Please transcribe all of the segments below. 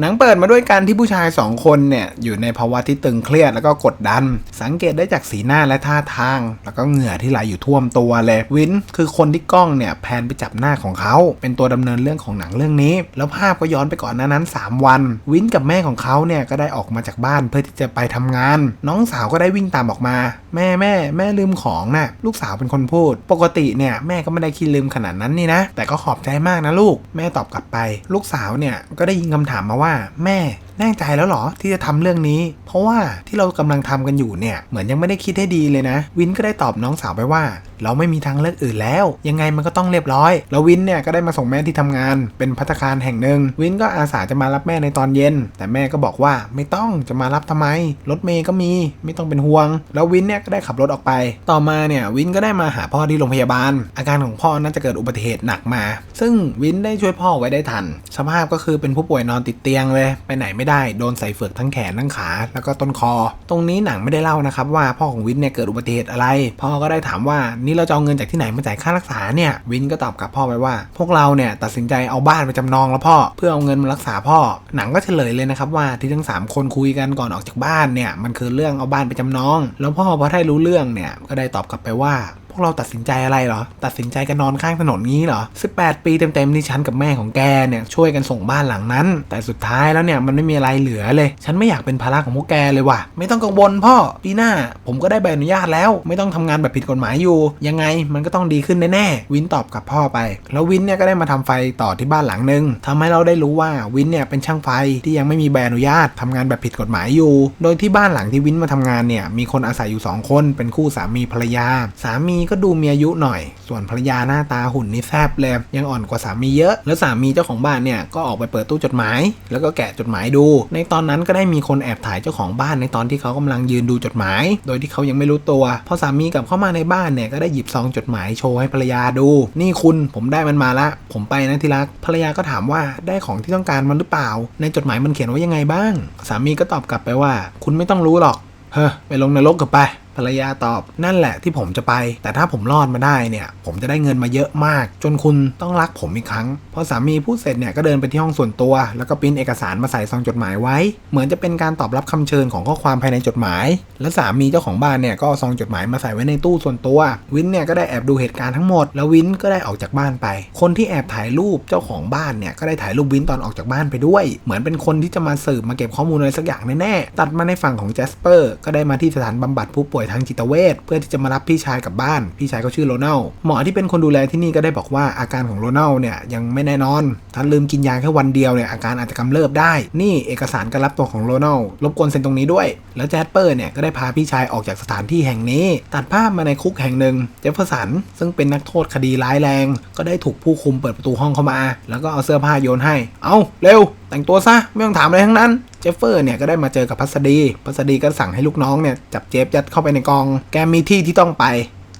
หนังเปิดมาด้วยการที่ผู้ชายสองคนเนี่ยอยู่ในภาวะที่ตึงเครียดแล้วก็กดดัน สังเกตได้จากสีหน้าและท่าทาง แล้วก็เหงื่อที่ไหลอยู่ท่วมตัวเลยวินคือคนที่กล้องเนี่ยแพนไปจับหน้าของเขา เป็นตัวดำเนินเรื่องของหนังเรื่องนี้ แล้วภาพก็ย้อนไปก่อนหน้านั้น 3 วัน วินกับแม่ของเขาเนี่ยก็ได้ออกมาจากบ้านเพื่อที่จะไปทำงาน น้องสาวก็ได้วิ่งตามออกมา แม่แม่แม่ลืมของน่ะลูกสาวเป็นคนพูด ปกติเนี่ยแม่ก็ไม่ได้คิดลืมขนาดนั้นนี่นะแต่ก็ขอบใจมากนะลูก แม่ตอบกลับไป ลูกสาวเนี่ยก็ได้ยิงคำถามมาว่าว่าแม่แน่ใจแล้วเหรอที่จะทำเรื่องนี้ เพราะว่าที่เรากำลังทำกันอยู่เนี่ยเหมือนยังไม่ได้คิดให้ดีเลยนะ วินก็ได้ตอบน้องสาวไปว่า เราไม่มีทางเลือกอื่นแล้ว ยังไงมันก็ต้องเรียบร้อย แล้ววินเนี่ยก็ได้มาส่งแม่ที่ทำงาน เป็นพัตตาคารแห่งหนึ่ง วินก็อาสาจะมารับแม่ในตอนเย็น แต่แม่ก็บอกว่าไม่ต้องจะมารับทำไม รถเมย์ก็มีไม่ต้องเป็นห่วง แล้ววินเนี่ยก็ได้ขับรถออกไป ต่อมาเนี่ยวินก็ได้มาหาพ่อที่โรงพยาบาล อาการของพ่อน่าจะเกิดอุบัติเหตุหนักมา ซึ่งวินได้ช่วยพ่อไว้ได้ทัน สภาพก็คือเป็นผู้ป่วยนอนติดเตียงเลยไปไหนไม่ได้โดนใส่เฟือกทั้งแขนทั้งขา แล้วก็ต้นคอ ตรงนี้หนังไม่ได้เล่านะครับว่าพ่อของวินเนี่ยเกิดอุบัติเหตุอะไร พ่อก็ได้ถามว่านี่เราจะเอาเงินจากที่ไหนมาจ่ายค่ารักษาเนี่ยวินก็ตอบกับพ่อไปว่า พวกเราเนี่ยตัดสินใจเอาบ้านไปจำนองแล้วพ่อ เพื่อเอาเงินมารักษาพ่อ หนังก็เฉลยเลยนะครับว่าที่ทั้งสามคนคุยกันก่อนออกจากบ้านเนี่ยมันคือเรื่องเอาบ้านไปจำนอง แล้วพ่อพอได้รู้เรื่องเนี่ยก็ได้ตอบกลับไปว่า วกเราตัดสินใจอะไรเหรอ ตัดสินใจกันนอนข้างถนนงี้เหรอ 18 ปีเต็มๆที่ฉันกับแม่ของแกเนี่ยช่วยกันส่งบ้านหลังนั้น แต่สุดท้ายแล้วเนี่ยมันไม่มีอะไรเหลือเลย ฉันไม่อยากเป็นภาระของพวกแกเลยว่ะ ไม่ต้องกังวลพ่อ ปีหน้าผมก็ได้ใบอนุญาตแล้ว ไม่ต้องทำงานแบบผิดกฎหมายอยู่ ยังไงมันก็ต้องดีขึ้นแน่ๆ วินตอบกับพ่อไป แล้ววินเนี่ยก็ได้มาทำไฟต่อที่บ้านหลังหนึ่งทำให้เราได้รู้ว่าวินเนี่ยเป็นช่างไฟที่ยังไม่มีใบอนุญาตทำงานแบบผิดกฎหมายอยู่ โดยที่บ้านหลังที่วินมาทำงานเนี่ยมีคนอาศัยอยู่สองคนเป็นคู่สามีภรรยา สามีก็ดูมีอายุหน่อย ส่วนภรรยาหน้าตาหุ่นนี่แซบเลยยังอ่อนกว่าสามีเยอะ แล้วสามีเจ้าของบ้านเนี่ยก็ออกไปเปิดตู้จดหมาย แล้วก็แกะจดหมายดู ในตอนนั้นก็ได้มีคนแอบถ่ายเจ้าของบ้านในตอนที่เขากำลังยืนดูจดหมาย โดยที่เขายังไม่รู้ตัวพอสามีกลับเข้ามาในบ้านเนี่ยก็ได้หยิบซองจดหมายโชว์ให้ภรรยาดู นี่คุณผมได้มันมาละ ผมไปนะที่รักภรรยาก็ถามว่าได้ของที่ต้องการมันหรือเปล่า ในจดหมายมันเขียนว่ายังไงบ้าง สามีก็ตอบกลับไปว่า คุณไม่ต้องรู้หรอกเฮ้อไปลงนรกกับไปภรรยาตอบนั่นแหละที่ผมจะไป แต่ถ้าผมรอดมาได้เนี่ย ผมจะได้เงินมาเยอะมาก จนคุณต้องรักผมอีกครั้ง พอสามีพูดเสร็จเนี่ยก็เดินไปที่ห้องส่วนตัว แล้วก็ปริ้นเอกสารมาใส่ซองจดหมายไว้ เหมือนจะเป็นการตอบรับคำเชิญของข้อความภายในจดหมาย และสามีเจ้าของบ้านเนี่ยก็เอาซองจดหมายมาใส่ไว้ในตู้ส่วนตัว วินเนี่ยก็ได้แอบดูเหตุการณ์ทั้งหมด แล้ววินก็ได้ออกจากบ้านไป คนที่แอบถ่ายรูปเจ้าของบ้านเนี่ยก็ได้ถ่ายรูปวินตอนออกจากบ้านไปด้วย เหมือนเป็นคนที่จะมาสืบมาเก็บข้อมูลอะไรสักอย่างแน่ๆตัดมาในฝั่งของแจสเปอร์ก็ได้มาที่สถานบำบัดผู้ป่วยทางจิตเวชเพื่อที่จะมารับพี่ชายกลับบ้าน พี่ชายเขาชื่อโรนัลหมอที่เป็นคนดูแลที่นี่ก็ได้บอกว่าอาการของโรนัลเนี่ยยังไม่แน่นอน ถ้าลืมกินยาแค่วันเดียวเนี่ยอาการอาจจะกำเริบได้ นี่เอกสารการรับตัวของโรนัลรบกวนเซ็นตรงนี้ด้วย แล้วแจสเปอร์เนี่ยก็ได้พาพี่ชายออกจากสถานที่แห่งนี้ ตัดภาพมาในคุกแห่งหนึ่งเจฟเฟอร์สันซึ่งเป็นนักโทษคดีร้ายแรง ก็ได้ถูกผู้คุมเปิดประตูห้องเข้ามา แล้วก็เอาเสื้อผ้าโยนให้ เอาเร็ว แต่งตัวซะไม่ต้องถามอะไรทั้งนั้น เจฟเฟอร์เนี่ยก็ได้มาเจอกับพัสดีพัสดีก็สั่งให้ลูกน้องเนี่ยจับเจฟยัดเข้าไปในกอง แกมีที่ที่ต้องไป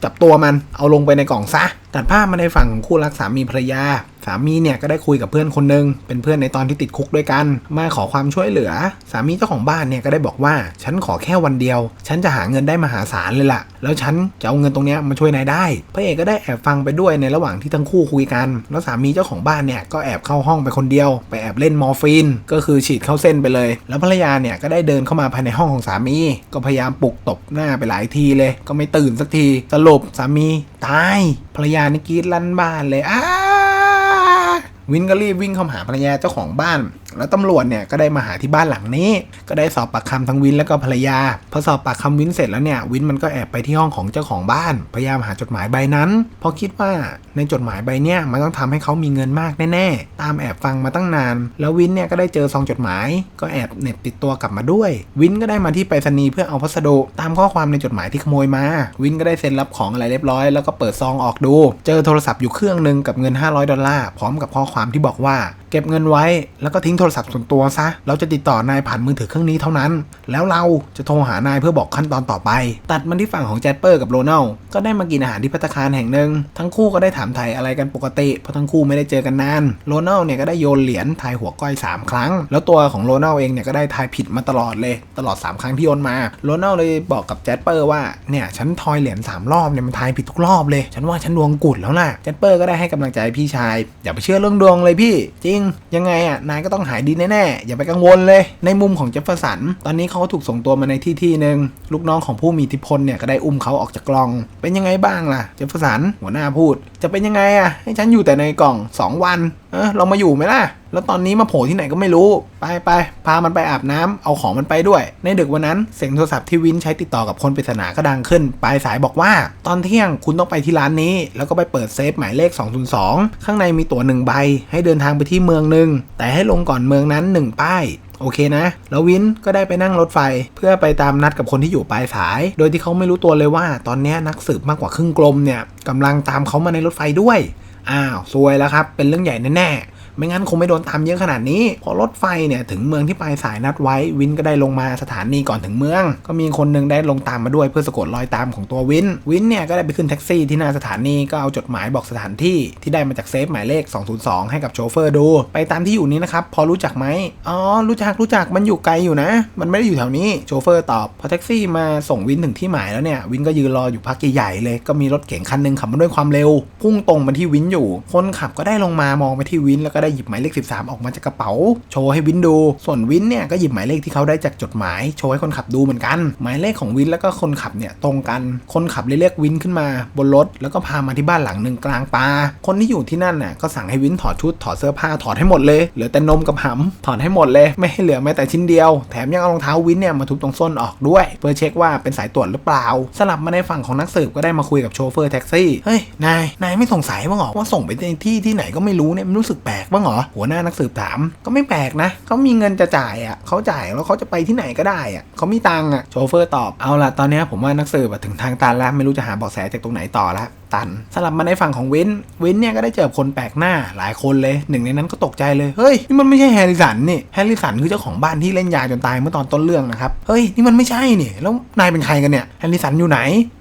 จับตัวมันเอาลงไปในกล่องซะ ตัดภาพมาในฝั่งของคู่รักสามีภรรยา สามีเนี่ยก็ได้คุยกับเพื่อนคนหนึ่งเป็นเพื่อนในตอนที่ติดคุกด้วยกัน มาขอความช่วยเหลือ สามีเจ้าของบ้านเนี่ยก็ได้บอกว่า ฉันขอแค่วันเดียว ฉันจะหาเงินได้มหาศาลเลยล่ะ แล้วฉันจะเอาเงินตรงนี้มาช่วยนายได้ พระเอกก็ได้แอบฟังไปด้วยในระหว่างที่ทั้งคู่คุยกัน แล้วสามีเจ้าของบ้านเนี่ยก็แอบเข้าห้องไปคนเดียว ไปแอบเล่นมอร์ฟีน ก็คือฉีดเข้าเส้นไปเลย แล้วภรรยาเนี่ยก็ได้เดินเข้ามาภายในห้องของสามี ก็พยายามปลุกตบหน้าไปหลายทีเลย ก็ไม่ตื่นสักที สรุปสามี ตายภรรยานี่กรีดลั่นบ้านเลยอ้าวินก็รีบวิ่งเข้าหาภรรยาเจ้าของบ้าน แล้วตำรวจเนี่ยก็ได้มาหาที่บ้านหลังนี้ ก็ได้สอบปากคำทั้งวินแล้วก็ภรรยา พอสอบปากคำวินเสร็จแล้วเนี่ยวินมันก็แอบไปที่ห้องของเจ้าของบ้าน พยายามหาจดหมายใบนั้น เพราะคิดว่าในจดหมายใบเนี้ยมันต้องทำให้เขามีเงินมากแน่ๆ ตามแอบฟังมาตั้งนาน แล้ววินเนี่ยก็ได้เจอซองจดหมาย ก็แอบเน็บติดตัวกลับมาด้วย วินก็ได้มาที่ไปรษณีย์เพื่อเอาพัสดุตามข้อความในจดหมายที่ขโมยมา วินก็ได้เซ็นรับของอะไรเรียบร้อย แล้วก็เปิดซองออกดู เจอโทรศัพท์อยู่เครื่องหนึ่งกับเงิน 500 ดอลลาร์พร้อมกับข้อความที่บอกว่า เก็บเงินไว้แล้วก็ทิ้งโทรศัพท์ส่วนตัวซะ เราจะติดต่อนายผ่านมือถือเครื่องนี้เท่านั้น แล้วเราจะโทรหานายเพื่อบอกขั้นตอนต่อไป ตัดมาที่ฝั่งของแจสเปอร์กับโรนัลก็ได้มากินอาหารที่พัตคารแห่งหนึ่ง ทั้งคู่ก็ได้ถามไทยอะไรกันปกติ เพราะทั้งคู่ไม่ได้เจอกันนาน โรนัลเนี่ยก็ได้โยนเหรียญทายหัวก้อย 3 ครั้ง แล้วตัวของโรนัลเองเนี่ยก็ได้ทายผิดมาตลอดเลย ตลอด 3 ครั้งที่โยนมา โรนัลเลยบอกกับแจสเปอร์ว่า เนี่ยฉันทอยเหรียญ3รอบเนี่ยมันทายผิดทุกรอบเลย ฉันว่าฉันดวงกุดแล้วนะแจสเปอร์ก็ได้ให้กำลังใจพี่ชาย อย่าไปเชื่อเรื่องดวงเลยพี่ จริง ยังไงอะ นายก็ต้องหาายดีแน่ๆ อย่าไปกังวลเลย ในมุมของเจฟเฟอร์สัน ตอนนี้เขาถูกส่งตัวมาในที่ที่หนึ่งลูกน้องของผู้มีอิทธิพลเนี่ยก็ได้อุ้มเขาออกจากกล่อง เป็นยังไงบ้างล่ะ เจฟเฟอร์สันหัวหน้าพูด จะเป็นยังไงอะให้ฉันอยู่แต่ในกล่อง 2 วัน เออเรามาอยู่ไหมล่ะ แล้วตอนนี้มาโผล่ที่ไหนก็ไม่รู้ ไปไปพามันไปอาบน้ำเอาของมันไปด้วย ในดึกวันนั้นเสียงโทรศัพท์ที่วินใช้ติดต่อกับคนปริศนาก็ดังขึ้น ปลายสายบอกว่า ตอนเที่ยงคุณต้องไปที่ร้านนี้ แล้วก็ไปเปิดเซฟหมายเลข 202 ข้างในมีตั๋วหนึ่งใบ ให้เดินทางไปที่เมืองหนึ่งแต่ให้ลงก่อนเมืองนั้นหนึ่งป้ายโอเคนะ แล้ววินก็ได้ไปนั่งรถไฟ เพื่อไปตามนัดกับคนที่อยู่ปลายสาย โดยที่เขาไม่รู้ตัวเลยว่า ตอนนี้นักสืบมากกว่าครึ่งกลมเนี่ยกำลังตามเขามาในรถไฟด้วย อ้าวซวยแล้วครับ เป็นเรื่องใหญ่แน่ๆ ไม่งั้นคงไม่โดนตามเยอะขนาดนี้ พอรถไฟเนี่ยถึงเมืองที่ปลายสายนัดไว้ วินก็ได้ลงมาสถานีก่อนถึงเมือง ก็มีคนหนึงได้ลงตามมาด้วยเพื่อสะกดรอยตามของตัววิน วินเนี่ยก็ได้ไปขึ้นแท็กซี่ที่หน้าสถานีก็เอาจดหมายบอกสถานที่ที่ได้มาจากเซฟหมายเลข 202 ให้กับโชเฟอร์ดู ไปตามที่อยู่นี้นะครับพอรู้จักไหมอ๋อรู้จักรู้จักมันอยู่ไกลอยู่นะ มันไม่ได้อยู่แถวนี้โชเฟอร์ตอบพอแท็กซี่มาส่งวินถึงที่หมายแล้วเนี่ยวินก็ยืนรออยู่พักใหญ่ๆเลยก็มีรถเก๋งคันหนึงขับมาด้วยความเร็ว พุ่งตรงมาที่วินอยู่ คนขับก็ได้ลงมามองไปที่วินแล้วก็ได้หยิบหมายเลข 13 ออกมาจากกระเป๋า โชว์ให้วินดู ส่วนวินเนี่ยก็หยิบหมายเลขที่เขาได้จากจดหมาย โชว์ให้คนขับดูเหมือนกัน หมายเลขของวินแล้วก็คนขับเนี่ยตรงกัน คนขับเลยเรียกวินขึ้นมาบนรถแล้วก็พามาที่บ้านหลังหนึ่งกลางป่า คนที่อยู่ที่นั่นน่ะก็สั่งให้วินถอดชุดถอดเสื้อผ้าถอดให้หมดเลยเหลือแต่นมกับหำถอดให้หมดเลย ไม่ให้เหลือแม้แต่ชิ้นเดียว แถมยังเอารองเท้าวินเนี่ยมาทุบตรงส้นออกด้วย เพื่อเช็คว่าเป็นสายตรวจหรือเปล่า สลับมาในฝั่งของนักสืบก็ได้มาคุยกับโชเฟอร์แท็กซี่เฮ้ยนายนายไม่สงสัยบ้างหรอว่าส่งไปที่ที่ไหนก็ไม่รู้เนี่ยมันรู้สึกแปลกบ้างเหรอหัวหน้านักสืบถาม ก็ไม่แปลกนะเขามีเงินจะจ่ายอะเขาจ่ายแล้วเขาจะไปที่ไหนก็ได้อะเขามีตังค์อะโชเฟอร์ตอบเอาล่ะตอนนี้ผมว่านักสืบถึงทางตันแล้วไม่รู้จะหาเบาะแสจากตรงไหนต่อแล้ว ตันสลับมาในฝั่งของเวินวินเนี่ยก็ได้เจอคนแปลกหน้าหลายคนเลยหนึ่งในนั้นก็ตกใจเลยเฮ้ยนี่มันไม่ใช่แฮร์ริสันนี่แฮร์ริสันคือเจ้าของบ้านที่เล่นยาจนตายเมื่อตอนต้นเรื่องนะครับเฮ้ยนี่มันไม่ใช่นี่แล้วนายเป็นใครกันเนี่ยแฮร์ริสันอยู่ไหน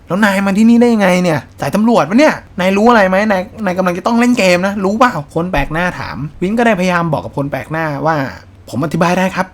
แล้วนายมาที่นี่ได้ยังไงเนี่ยสายตำรวจปะเนี่ย นายรู้อะไรไหมนาย นายกำลังจะต้องเล่นเกมนะ รู้เปล่า คนแปลกหน้าถาม วินก็ได้พยายามบอกกับคนแปลกหน้าว่า ผมอธิบายได้ครับ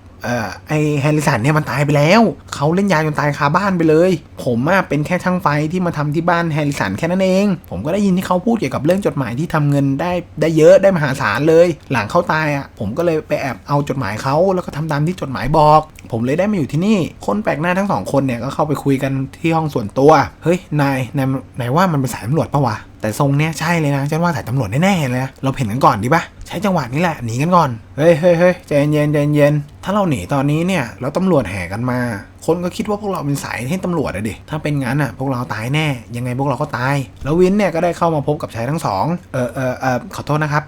ไอแฮร์ริสันเนี่ยมันตายไปแล้ว เขาเล่นยาจนตายคาบ้านไปเลย ผมอะเป็นแค่ช่างไฟที่มาทำที่บ้านแฮร์ริสันแค่นั้นเอง ผมก็ได้ยินที่เขาพูดเกี่ยวกับเรื่องจดหมายที่ทำเงินได้ได้เยอะได้มหาศาลเลย หลังเขาตายอะผมก็เลยไปแอบเอาจดหมายเขาแล้วก็ทำตามที่จดหมายบอก ผมเลยได้มาอยู่ที่นี่ คนแปลกหน้าทั้งสองคนเนี่ยก็เข้าไปคุยกันที่ห้องส่วนตัว เฮ้ยนายนายนายว่ามันเป็นสายตำรวจปะวะแต่ทรงเนี้ยใช่เลยนะฉันว่าสายตำรวจแน่ๆเลยนะเราเห็นกันก่อนดีปะใช้จังหวะนี้แหละหนีกันก่อนเฮ้ยเฮ้ยเฮ้ยใจเย็นใจเย็นถ้าเราหนีตอนนี้เนี่ยแล้วตำรวจแห่กันมา คนก็คิดว่าพวกเราเป็นสายให้ตำรวจอะดิถ้าเป็นงั้นอะพวกเราตายแน่ ยังไงพวกเราก็ตาย แล้ววินเนี่ยก็ได้เข้ามาพบกับชายทั้งสองเออเออเออขอโทษนะครับ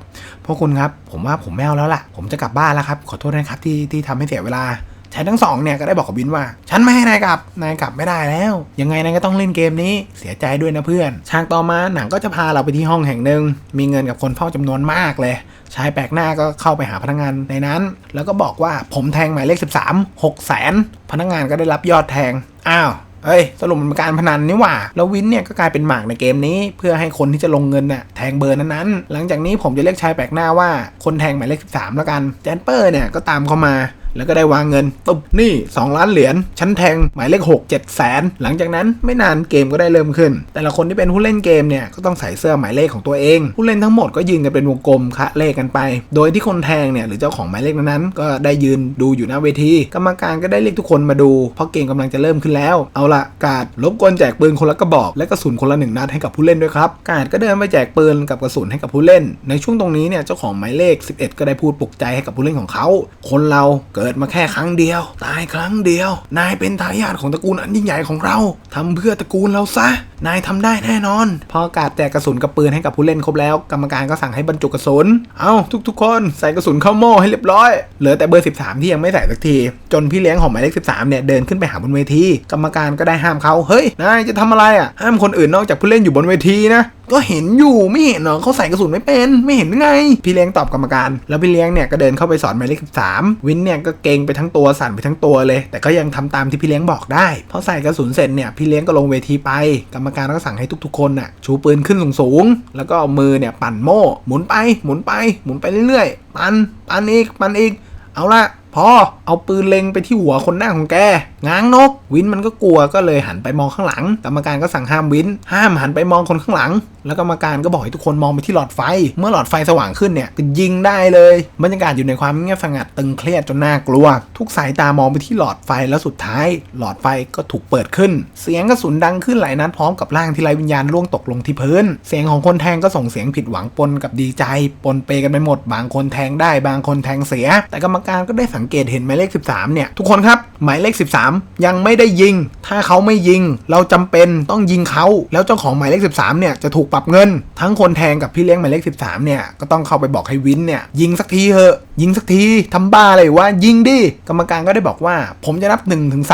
พวกคุณครับผมว่าผมไม่เอาแล้วล่ะ ผมจะกลับบ้านแล้วครับขอโทษนะครับที่ที่ทำให้เสียเวลา ชายทั้งสองเนี่ยก็ได้บอกกับวินว่า ฉันไม่ให้นายกลับ นายกลับไม่ได้แล้ว ยังไงนายก็ต้องเล่นเกมนี้ เสียใจด้วยนะเพื่อน ฉากต่อมาหนังก็จะพาเราไปที่ห้องแห่งหนึ่ง มีเงินกับคนเฝ้าจำนวนมากเลย ชายแปลกหน้าก็เข้าไปหาพนักงานในนั้น แล้วก็บอกว่าผมแทงหมายเลข 13 6แสนพนักงานก็ได้รับยอดแทง อ้าวเอ้ยสรุปมันเป็นการพนันนี่หว่า แล้ววินเนี่ยก็กลายเป็นหมากในเกมนี้ เพื่อให้คนที่จะลงเงินน่ะแทงเบอร์นั้นๆ หลังจากนี้ผมจะเรียกชายแปลกหน้าว่าคนแทงหมายเลข 13 แล้วกัน แจนเปอร์เนี่ยก็ตามเข้ามา แล้วก็ได้วางเงินตุ๊บนี่ 2 ล้านเหรียญฉันแทงหมายเลข6 7แสนหลังจากนั้นไม่นานเกมก็ได้เริ่มขึ้น แต่ละคนที่เป็นผู้เล่นเกมเนี่ยก็ต้องใส่เสื้อหมายเลขของตัวเอง ผู้เล่นทั้งหมดก็ยืนกันเป็นวงกลมคะเลขกันไป โดยที่คนแทงเนี่ยหรือเจ้าของหมายเลขนั้นก็ได้ยืนดูอยู่หน้าเวที กรรมการก็ได้เรียกทุกคนมาดู เพราะเกมกำลังจะเริ่มขึ้นแล้ว เอาละกาดรบกวนแจกปืนคนละกระบอก และกระสุนคนละหนึ่งนัดให้กับผู้เล่นด้วยครับกาดก็เดินไปแจกปืนกับกระสุนให้กับผู้เล่น ในช่วงตรงนี้เนี่ยเจ้าของหมายเลข 11 ก็ได้พูดปลุกใจให้กับผู้เล่นของเขา คนเราเเกิดมาแค่ครั้งเดียว ตายครั้งเดียว นายเป็นทายาทของตระกูลอันยิ่งใหญ่ของเราทำเพื่อตระกูลเราซะ นายทำได้แน่นอน พอกาดแจกกระสุนกับปืนให้กับผู้เล่นครบแล้ว กรรมการก็สั่งให้บรรจุกระสุน เอาทุกๆ คนใส่กระสุนเข้าโม่ให้เรียบร้อย เหลือแต่เบอร์ 13 ที่ยังไม่ใส่สักที จนพี่เลี้ยงของหมายเลข 13 เนี่ยเดินขึ้นไปหาบนเวที กรรมการก็ได้ห้ามเขาเฮ้ย นายจะทำอะไรอะ ห้ามคนอื่นนอกจากผู้เล่นอยู่บนเวทีนะก็เห็นอยู่ไม่เห็นเหรอเขาใส่กระสุนไม่เป็นไม่เห็นไง พี่เลี้ยงตอบกรรมการ แล้วพี่เลี้ยงเนี่ยก็เดินเข้าไปสอนหมายเลข13วินเนี่ยก็เก่งไปทั้งตัวสั่นไปทั้งตัวเลย แต่ก็ยังทำตามที่พี่เลี้ยงบอกได้พอใส่กระสุนเสร็จเนี่ยพี่เลี้ยงก็ลงเวทีไปกรรมการก็สั่งให้ทุกๆ คนน่ะชูปืนขึ้นสูงๆแล้วก็เอามือเนี่ยปั่นโม่หมุนไปหมุนไปหมุนไปเรื่อยๆ ปั่นปั่นอีกปั่นอีก เอาละพอเอาปืนเล็งไปที่หัวคนหน้าของแกง้างนก วินมันก็กลัวก็เลยหันไปมองข้างหลัง กรรมการก็สั่งห้ามวิน ห้ามหันไปมองคนข้างหลัง แล้วกรรมการก็บอกให้ทุกคนมองไปที่หลอดไฟ เมื่อหลอดไฟสว่างขึ้นเนี่ยก็ยิงได้เลย บรรยากาศอยู่ในความเงียบสงัดตึงเครียดจนน่ากลัว ทุกสายตามองไปที่หลอดไฟแล้วสุดท้าย หลอดไฟก็ถูกเปิดขึ้น เสียงกระสุนดังขึ้นหลายนัดพร้อมกับร่างที่ไร้วิญญาณล่วงตกลงที่พื้น เสียงของคนแทงก็ส่งเสียงผิดหวังปนกับดีใจ ปนเปกันไปหมด บางคนแทงได้ บางคนแทงเสีย แต่กรรมการก็ได้สังเกตเห็นหมายเลข 13 เนี่ย ทุกคนครับ หมายเลข 13ยังไม่ได้ยิง ถ้าเขาไม่ยิง เราจำเป็นต้องยิงเขา แล้วเจ้าของหมายเลข 13 เนี่ยจะถูกปรับเงิน ทั้งคนแทงกับพี่เลี้ยงหมายเลข 13 เนี่ยก็ต้องเข้าไปบอกให้วินเนี่ยยิงสักทีเถอะ ยิงสักทีทำบ้าอะไรวะยิงดิกรรมการก็ได้บอกว่า ผมจะนับ1นถึงส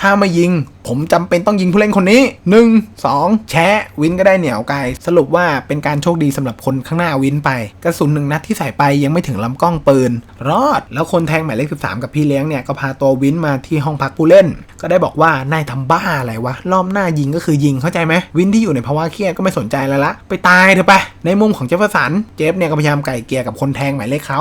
ถ้าไม่ยิง ผมจำเป็นต้องยิงผู้เล่นคนนี้ 1 2 แชะวินก็ได้เหนียวไกลสรุปว่าเป็นการโชคดีสำหรับคนข้างหน้าวินไป กระสุนหนึ่งนัดที่ใส่ไปยังไม่ถึงลำกล้องปืน รอด แล้วคนแทงหมายเลข13 กับพี่เลี้ยงเนี่ยก็พาตัววินมาที่ห้องพักผู้เล่น ก็ได้บอกว่านายทำบ้าอะไรวะรอบหน้ายิงก็คือยิงเข้าใจไหมวินที่อยู่ในภาวะเครียดก็ไม่สนใจแล้วละไปตายเถอะไปในมุมของเจฟเฟอร์สันเจฟเนี่ยก็พยายามไก่เกลียกับคนแทงหมายเลขเขา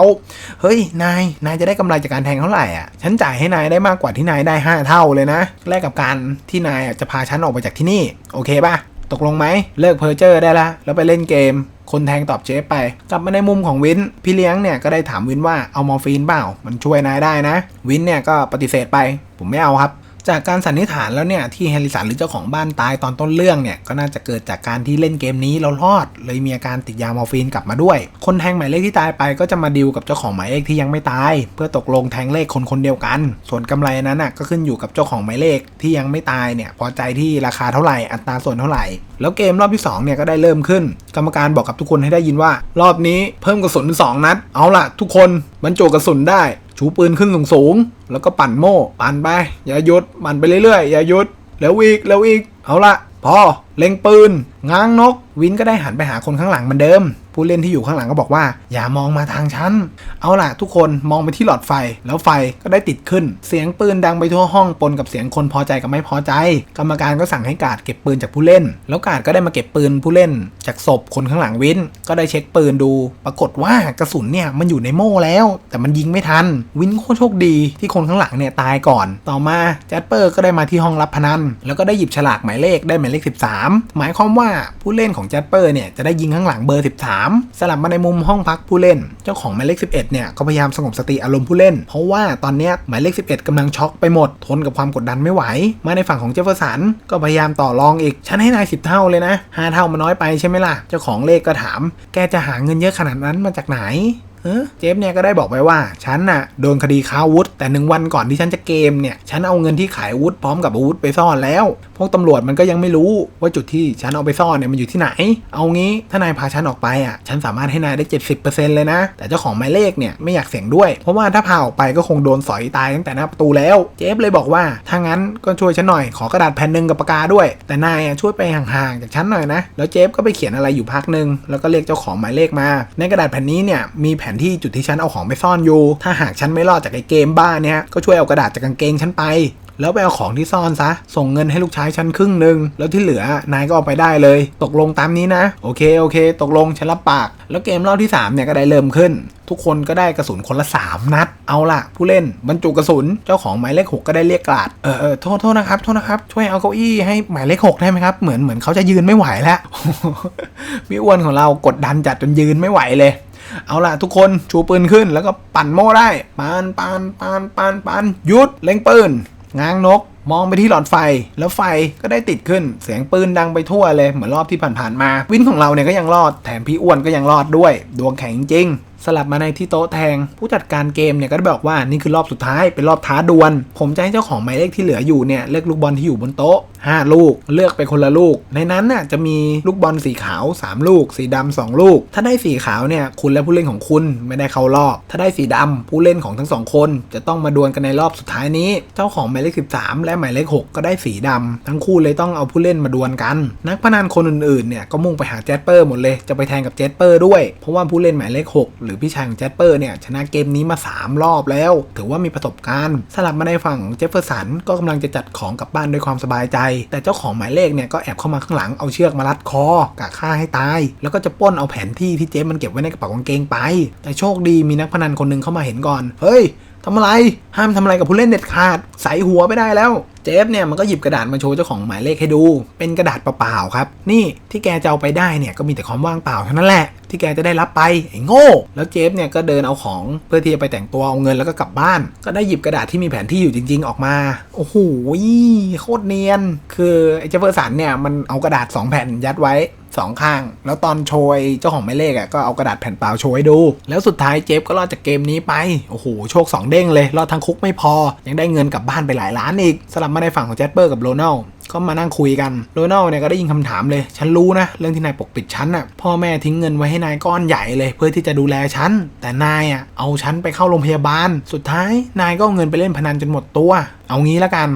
เฮ้ย นาย นายจะได้กำไรจากการแทงเท่าไหร่อะ ฉันจ่ายให้นายได้มากกว่าที่นายได้ 5 เท่าเลยนะ แลกกับการที่นายจะพาฉันออกไปจากที่นี่ โอเคป่ะ ตกลงไหม เลิกเพอร์เจอร์ได้ละ แล้วไปเล่นเกม คนแทงตอบเจฟไป กลับมาในมุมของวิน พี่เลี้ยงเนี่ยก็ได้ถามวินว่าเอามอร์ฟีนเปล่า มันช่วยนายได้นะ วินเนี่ยก็ปฏิเสธไป ผมไม่เอาครับ จากการสันนิษฐานแล้วเนี่ยที่แฮร์ริสันหรือเจ้าของบ้านตายตอนต้นเรื่องเนี่ยก็น่าจะเกิดจากการที่เล่นเกมนี้แล้วรอด เลยมีอาการติดยามอร์ฟีนกลับมาด้วย คนแทงหมายเลขที่ตายไปก็จะมาดีลกับเจ้าของหมายเลขที่ยังไม่ตาย เพื่อตกลงแทงเลขคนคนเดียวกัน ส่วนกำไรนั้นน่ะก็ขึ้นอยู่กับเจ้าของหมายเลขที่ยังไม่ตายเนี่ยพอใจที่ราคาเท่าไหร่อัตราส่วนเท่าไหร่ แล้วเกมรอบที่2เนี่ยก็ได้เริ่มขึ้น กรรมการบอกกับทุกคนให้ได้ยินว่า รอบนี้เพิ่มกระสุนเป็นสองนัดเอาล่ะทุกคนบรรจุกระสุนได้ ชูปืนขึ้นสูงสูงแล้วก็ปั่นโม่ ปั่นไป อย่าหยุด ปั่นไปเรื่อยๆ อย่าหยุด แล้วอีก แล้วอีก เอาละพอ เล็งปืน ง้างนก วินก็ได้หันไปหาคนข้างหลังเหมือนเดิม ผู้เล่นที่อยู่ข้างหลังก็บอกว่า อย่ามองมาทางฉัน เอาล่ะทุกคนมองไปที่หลอดไฟ แล้วไฟก็ได้ติดขึ้น เสียงปืนดังไปทั่วห้องปนกับเสียงคนพอใจกับไม่พอใจ กรรมการก็สั่งให้กาดเก็บปืนจากผู้เล่น แล้วกาดก็ได้มาเก็บปืนผู้เล่น จากศพคนข้างหลังวินก็ได้เช็คปืนดู ปรากฏว่ากระสุนเนี่ยมันอยู่ในโม่แล้ว แต่มันยิงไม่ทัน วินโคตรโชคดีที่คนข้างหลังเนี่ยตายก่อน ต่อมาแจสเปอร์ก็ได้มาที่ห้องรับพนัน แล้วก็ได้หยิบฉลากหมายเลขได้หมายเลข 13 หมายความว่าผู้เล่นของแจสเปอร์เนี่ยจะได้ยิงข้างหลังเบอร์ 13สลับมาในมุมห้องพักผู้เล่น เจ้าของหมายเลข 11 เนี่ยก็พยายามสงบสติอารมณ์ผู้เล่น เพราะว่าตอนนี้หมายเลข 11กำลังช็อกไปหมด ทนกับความกดดันไม่ไหว มาในฝั่งของเจฟเฟอร์สันก็พยายามต่อรองอีก ฉันให้นาย10เท่าเลยนะ5เท่ามันน้อยไปใช่ไหมล่ะ เจ้าของเลขก็ถาม แกจะหาเงินเยอะขนาดนั้นมาจากไหน เจฟเนี่ยก็ได้บอกไปว่า ฉันน่ะโดนคดีค้าอาวุธ แต่หนึ่งวันก่อนที่ฉันจะเกมเนี่ย ฉันเอาเงินที่ขายอาวุธพร้อมกับอาวุธไปซ่อนแล้ว พวกตำรวจมันก็ยังไม่รู้ว่าจุดที่ฉันเอาไปซ่อนเนี่ยมันอยู่ที่ไหน เอางี้ถ้านายพาฉันออกไปอะ ฉันสามารถให้นายได้ 70%เลยนะ แต่เจ้าของหมายเลขเนี่ยไม่อยากเสี่ยงด้วย เพราะว่าถ้าพาออกไปก็คงโดนสอยตายตั้งแต่หน้าประตูแล้ว เจฟเลยบอกว่า ถ้างั้นก็ช่วยฉันหน่อย ขอกระดาษแผ่นหนึ่งกับปากกาด้วย แต่นายอะช่วยไปห่างๆจากฉันหน่อยนะ แล้วเจฟก็ไปเขียนอะไรอยู่พักหนึ่งแล้วก็เรียกเจ้าของหมายเลขมา ในกระดาษแผ่นนี้เนี่ยมีแผนที่จุดที่ฉันเอาของไปซ่อนอยู่ ถ้าหากฉันไม่รอดจากไอ้เกมบ้าเนี่ยก็ช่วยเอากระดาษจากกางเกงฉันไป แล้วไปเอาของที่ซ่อนซะ ส่งเงินให้ลูกชายฉันครึ่งหนึ่งแล้วที่เหลือนายก็เอาไปได้เลย ตกลงตามนี้นะ โอเคโอเค ตกลงฉันรับปาก แล้วเกมรอบที่3เนี่ยก็ได้เริ่มขึ้นทุกคนก็ได้กระสุนคนละ 3 นัด เอาล่ะผู้เล่นบรรจุกระสุน เจ้าของหมายเลขหกก็ได้เรียกกราด เออเออโทษโทษนะครับ โทษนะครับ ช่วยเอาเก้าอี้ให้หมายเลขหกได้ไหมครับ เหมือนเหมือนเขาจะยืนไม่ไหวแล้ว พี่อ้วนของเรากดดันจัดจนยืนไม่ไหวเลย เอาล่ะทุกคนชูปืนขึ้น แล้วก็ปั่นโม่ได้ปานปานปานปานปานหยุดเล็งปืนง้างนก มองไปที่หลอดไฟ แล้วไฟก็ได้ติดขึ้น เสียงปืนดังไปทั่วเลย เหมือนรอบที่ผ่านๆมา วินของเราเนี่ยก็ยังรอด แถมพี่อ้วนก็ยังรอดด้วย ดวงแข็งจริง สลับมาในที่โต๊ะแทง ผู้จัดการเกมเนี่ยก็ได้บอกว่านี่คือรอบสุดท้ายเป็นรอบท้าดวล ผมจะให้เจ้าของหมายเลขที่เหลืออยู่เนี่ยเลือกลูกบอลที่อยู่บนโต๊ะ 5 ลูก เลือกไปคนละลูก ในนั้นน่ะจะมีลูกบอลสีขาว 3 ลูก สีดำสองลูก ถ้าได้สีขาวเนี่ยคุณและผู้เล่นของคุณไม่ได้เข้ารอบ ถ้าได้สีดำผู้เล่นของทั้งสองคน จะต้องมาดวลกันในรอบสุดท้ายนี้ เจ้าของหมายเลข 13 และหมายเลข 6 ก็ได้สีดำทั้งคู่เลยต้องเอาผู้เล่นมาดวลกัน นักพนันคนอื่นๆเนี่ยก็มุ่งไปหาแจสเปอร์หมดเลยจะไปแทงกับแจสเปอร์ด้วยเพราะว่าผู้เล่นหมายเลข 6 หรือพี่ชายของแจสเปอร์เนี่ยชนะเกมนี้มา 3 รอบแล้ว ถือว่ามีประสบการณ์สลับมาในฝั่งเจฟเฟอร์สันก็กำลังจะจัดของกลับบ้านด้วยความสบายใจ แต่เจ้าของหมายเลขเนี่ยก็แอบเข้ามาข้างหลังเอาเชือกมารัดคอกะฆ่าให้ตาย แล้วก็จะปล้นเอาแผนที่ที่เจฟมันเก็บไว้ในกระเป๋ากางเกงไป แต่โชคดีมีนักพนันคนหนึงเข้ามาเห็นก่อนเฮ้ย ทำอะไร ห้ามทำอะไรกับผู้เล่นเด็ดขาด ใส่หัวไปได้แล้ว เจฟเนี่ยมันก็หยิบกระดาษมาโชว์เจ้าของหมายเลขให้ดู เป็นกระดาษเปล่าๆครับ นี่ที่แกจะเอาไปได้เนี่ยก็มีแต่ความว่างเปล่าเท่านั้นแหละ ที่แกจะได้รับไปไอ้โง่ แล้วเจฟเนี่ยก็เดินเอาของเพื่อที่จะไปแต่งตัวเอาเงินแล้วก็กลับบ้าน ก็ได้หยิบกระดาษที่มีแผนที่อยู่จริง ๆ ออกมา โอ้โหโคตรเนียน คือไอ้เจฟเฟอร์สันเนี่ยมันเอากระดาษสองแผ่นยัดไว้ สองข้าง แล้วตอนโชยเจ้าของหมายเลขอะก็เอากระดาษแผ่นเปล่าโชว์ให้ดู แล้วสุดท้ายเจฟก็รอดจากเกมนี้ไป โอ้โห โชคสองเด้งเลย รอดทั้งคุกไม่พอ ยังได้เงินกลับบ้านไปหลายล้านอีก สลับมาในฝั่งของแจสเปอร์กับโรนัลก็มานั่งคุยกัน โรนัลเนี่ยก็ได้ยินคำถามเลย ฉันรู้นะ เรื่องที่นายปกปิดฉันน่ะ พ่อแม่ทิ้งเงินไว้ให้นายก้อนใหญ่เลย เพื่อที่จะดูแลฉัน แต่นายอะ เอาฉันไปเข้าโรงพยาบาล สุดท้ายนายก็เอาเงินไปเล่นพนันจนหมดตัวเอางี้ละกัน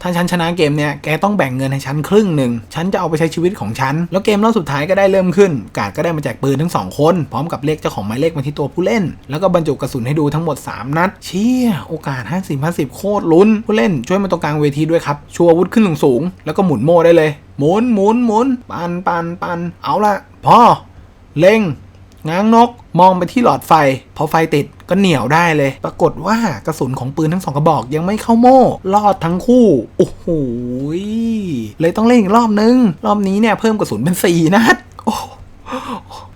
ถ้าฉันชนะเกมเนี่ยแกต้องแบ่งเงินให้ฉันครึ่งหนึ่ง ฉันจะเอาไปใช้ชีวิตของฉัน แล้วเกมรอบสุดท้ายก็ได้เริ่มขึ้น กาดก็ได้มาแจกปืนทั้งสองคน พร้อมกับเลขเจ้าของหมายเลขมาที่ตัวผู้เล่น แล้วก็บรรจุกระสุนให้ดูทั้งหมด 3 นัด เชี่ย โอกาส 50 50 โคตรลุ้น ผู้เล่นช่วยมาตรงกลางเวทีด้วยครับ ชัวร์วุธขึ้นสูงๆแล้วก็หมุนโม่ได้เลย หมุนหมุนหมุนปันปันปันเอาละพ่อเล็ง ง้างนก มองไปที่หลอดไฟ พอไฟติดก็เหนียวได้เลย ปรากฏว่ากระสุนของปืนทั้งสองกระบอกยังไม่เข้าโม่รอดทั้งคู่โอ้โหเลยต้องเล่นอีกรอบนึง รอบนี้เนี่ยเพิ่มกระสุนเป็นสี่นัดโอ้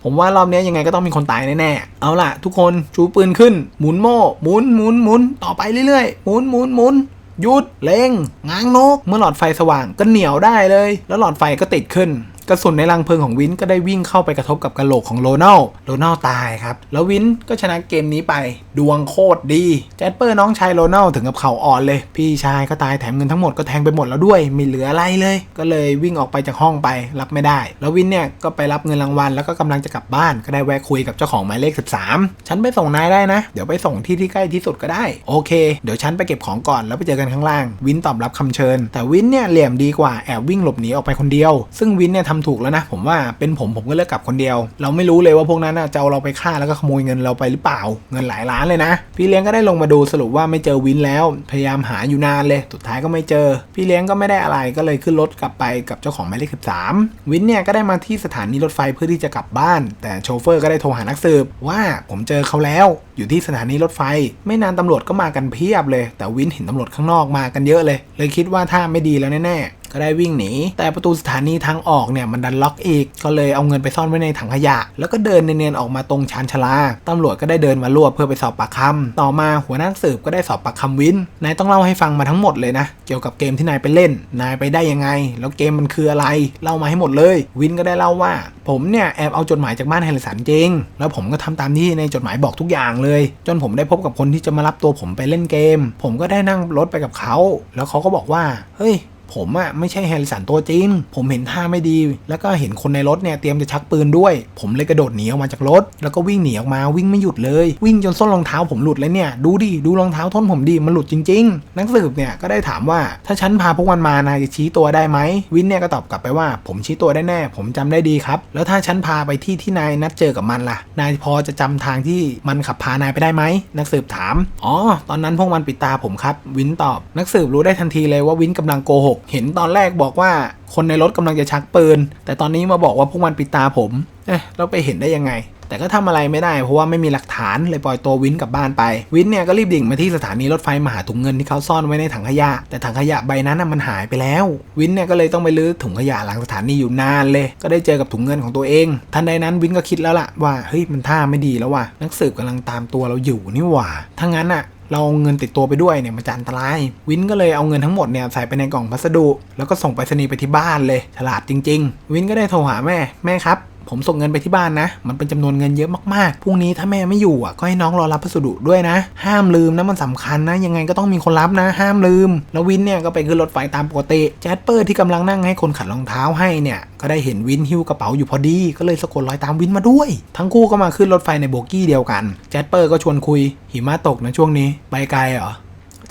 ผมว่ารอบนี้ยังไงก็ต้องมีคนตายแน่ๆ เอาล่ะ ทุกคนชูปืนขึ้น หมุนโม่หมุนหมุนหมุนต่อไปเรื่อยๆ หมุนหมุนหมุนหยุดเล็งง้างนก เมื่อหลอดไฟสว่างก็เหนียวได้เลย แล้วหลอดไฟก็ติดขึ้น กระสุนในรังเพลิงของวินก็ได้วิ่งเข้าไปกระทบกับกระโหลกของโรนัลโรนัลตายครับ แล้ววินก็ชนะเกมนี้ไป ดวงโคตรดีแจสเปอร์น้องชายโรนัลถึงกับเข่าอ่อนเลย พี่ชายก็ตายแถมเงินทั้งหมดก็แทงไปหมดแล้วด้วยไม่เหลืออะไรเลย ก็เลยวิ่งออกไปจากห้องไปรับไม่ได้ แล้ววินเนี่ยก็ไปรับเงินรางวัลแล้วก็กำลังจะกลับบ้านก็ได้แวะคุยกับเจ้าของหมายเลข 13 ฉันไปส่งนายได้นะ เดี๋ยวไปส่งที่ที่ใกล้ที่สุดก็ได้ โอเค เดี๋ยวฉันไปเก็บของก่อนแล้วไปเจอกันข้างล่าง วินตอบรับคำเชิญ แต่วินเนี่ยเหลี่ยมดีกว่าแอบวิ่งหลบหนีออกไปคนเดียว ซึ่งวินเนี่ยทำถูกแล้วนะ ผมว่าเป็นผมผมก็เลือกกลับคนเดียว เราไม่รู้เลยว่าพวกนั้นนะจะเอาเราไปฆ่าแล้วก็ขโมยเงินเราไปหรือเปล่า เงินหลายล้านเลยนะ พี่เลี้ยงก็ได้ลงมาดูสรุปว่าไม่เจอวินแล้ว พยายามหาอยู่นานเลย สุดท้ายก็ไม่เจอ พี่เลี้ยงก็ไม่ได้อะไรก็เลยขึ้นรถกลับไปกับเจ้าของหมายเลข13 วินเนี่ยก็ได้มาที่สถานีรถไฟเพื่อที่จะกลับบ้าน แต่โชเฟอร์ก็ได้โทรหานักสืบว่าผมเจอเขาแล้วอยู่ที่สถานีรถไฟ ไม่นานตำรวจก็มากันเพียบเลย แต่วินเห็นตำรวจข้างนอกมากันเยอะเลย เลยคิดว่าถ้าไม่ดีแล้วแน่ๆ ก็ได้วิ่งหนี แต่ประตูสถานีทางออกเนี่ยมันดันล็อกอีก ก็เลยเอาเงินไปซ่อนไว้ในถังขยะ แล้วก็เดินเนียนๆออกมาตรงชานชาลาตำรวจก็ได้เดินมารวบเพื่อไปสอบปากคำต่อมาหัวหน้าสืบก็ได้สอบปากคำวินนายต้องเล่าให้ฟังมาทั้งหมดเลยนะเกี่ยวกับเกมที่นายไปเล่น นายไปได้ยังไง แล้วเกมมันคืออะไรเล่ามาให้หมดเลย วินก็ได้เล่าว่า ผมเนี่ยแอบเอาจดหมายจากบ้านแฮร์ริสันจริง แล้วผมก็ทำตามที่ในจดหมายบอกทุกอย่างเลย จนผมได้พบกับคนที่จะมารับตัวผมไปเล่นเกม ผมก็ได้นั่งรถไปกับเขา แล้วเขาก็บอกว่า เฮ้ย ผมอะไม่ใช่แฮร์ริสันตัวจริง ผมเห็นท่าไม่ดี แล้วก็เห็นคนในรถเนี่ยเตรียมจะชักปืนด้วย ผมเลยกระโดดหนีออกมาจากรถ แล้วก็วิ่งหนีออกมาวิ่งไม่หยุดเลย วิ่งจนส้นรองเท้าผมหลุดเลยเนี่ย ดูดิ ดูรองเท้าท้นผมดิมันหลุดจริง ๆ นักสืบเนี่ยก็ได้ถามว่าถ้าฉันพาพวกมันมานายจะชี้ตัวได้ไหมวินเนี่ยก็ตอบกลับไปว่า ผมชี้ตัวได้แน่ ผมจำได้ดีครับ แล้วถ้าฉันพาไปที่ที่นายนัดเจอกับมันล่ะ นายพอจะจำทางที่มันขับพานายไปได้ไหมนักสืบถามอ๋อตอนนั้นพวกมันปิดตาผมครับ วินตอบ นักสืบรู้ได้ทันทีเลยว่าวินกำลังโกหกเห็นตอนแรกบอกว่าคนในรถกำลังจะชักปืน แต่ตอนนี้มาบอกว่าพวกมันปิดตาผม เอ๊ะเราไปเห็นได้ยังไง แต่ก็ทำอะไรไม่ได้เพราะว่าไม่มีหลักฐานเลยปล่อยตัววินกลับบ้านไป วินเนี่ยก็รีบดิ่งมาที่สถานีรถไฟมาหาถุงเงินที่เขาซ่อนไว้ในถังขยะ แต่ถังขยะใบนั้นมันหายไปแล้ว วินเนี่ยก็เลยต้องไปลื้อถุงขยะหลังสถานีอยู่นานเลย ก็ได้เจอกับถุงเงินของตัวเอง ทันใดนั้นวินก็คิดแล้วล่ะว่าเฮ้ยมันท่าไม่ดีแล้วว่ะนักสืบกำลังตามตัวเราอยู่นี่หว่าถ้างั้นอะ เราเอาเงินติดตัวไปด้วยเนี่ยมันจะอันตราย วินก็เลยเอาเงินทั้งหมดเนี่ยใส่ไปในกล่องพัสดุ แล้วก็ส่งไปรษณีย์ไปที่บ้านเลย ฉลาดจริง ๆ วินก็ได้โทรหาแม่แม่ครับ ผมส่งเงินไปที่บ้านนะ มันเป็นจำนวนเงินเยอะมากๆ พรุ่งนี้ถ้าแม่ไม่อยู่อะก็ให้น้องรอรับพัสดุด้วยนะ ห้ามลืมนะมันสำคัญนะ ยังไงก็ต้องมีคนรับนะ ห้ามลืม แล้ววินเนี่ยก็ไปขึ้นรถไฟตามปกติแจสเปอร์ที่กำลังนั่งให้คนขัดรองเท้าให้เนี่ยก็ได้เห็นวินหิ้วกระเป๋าอยู่พอดี ก็เลยสะกดรอยตามวินมาด้วย ทั้งคู่ก็มาขึ้นรถไฟในโบกี้เดียวกันแจสเปอร์ก็ชวนคุย หิมะตกนะช่วงนี้ไปไกลเหรอ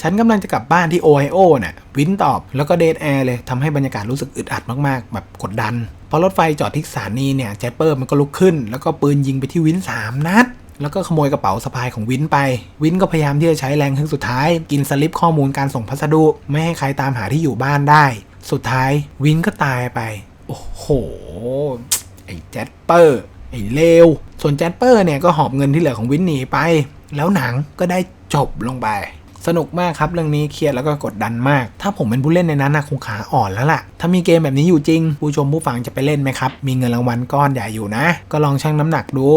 ฉันกำลังจะกลับบ้านที่โอไฮโอเนี่ยวินตอบแล้วก็เดทแอร์เลยทำให้บรรยากาศรู้สึกอึดอัดมากๆ แบบกดดัน อรถไฟจอดที่สถานีเนี่ยแจสเปอร์มันก็ลุกขึ้น แล้วก็ปืนยิงไปที่วิน3นัดแล้วก็ขโมยกระเป๋าสะพายของวินไป วินก็พยายามที่จะใช้แรงครั้งสุดท้าย กินสลิปข้อมูลการส่งพัสดุ ไม่ให้ใครตามหาที่อยู่บ้านได้ สุดท้ายวินก็ตายไป โอ้โห ไอ้แจสเปอร์ ไอ้เลว ส่วนแจสเปอร์เนี่ยก็หอบเงินที่เหลือของวินหนีไป แล้วหนังก็ได้จบลงไป สนุกมากครับเรื่องนี้เครียดแล้วก็กดดันมาก ถ้าผมเป็นผู้เล่นในนั้นนะคงขาอ่อนแล้วล่ะ ถ้ามีเกมแบบนี้อยู่จริง ผู้ชมผู้ฟังจะไปเล่นไหมครับ มีเงินรางวัลก้อนใหญ่อยู่นะ ก็ลองชั่งน้ำหนักดู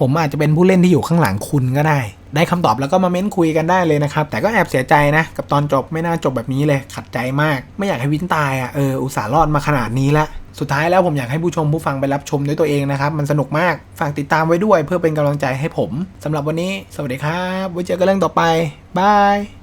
ผมอาจจะเป็นผู้เล่นที่อยู่ข้างหลังคุณก็ได้ได้คำตอบแล้วก็มาเม้นคุยกันได้เลยนะครับ แต่ก็แอบเสียใจนะ กับตอนจบไม่น่าจบแบบนี้เลย ขัดใจมาก ไม่อยากให้วินตายอะเอออุตส่าห์รอดมาขนาดนี้ละสุดท้ายแล้วผมอยากให้ผู้ชมผู้ฟังไปรับชมด้วยตัวเองนะครับ มันสนุกมาก ฝากติดตามไว้ด้วยเพื่อเป็นกำลังใจให้ผมสำหรับวันนี้ สวัสดีครับไว้เจอกันเรื่องต่อไปบาย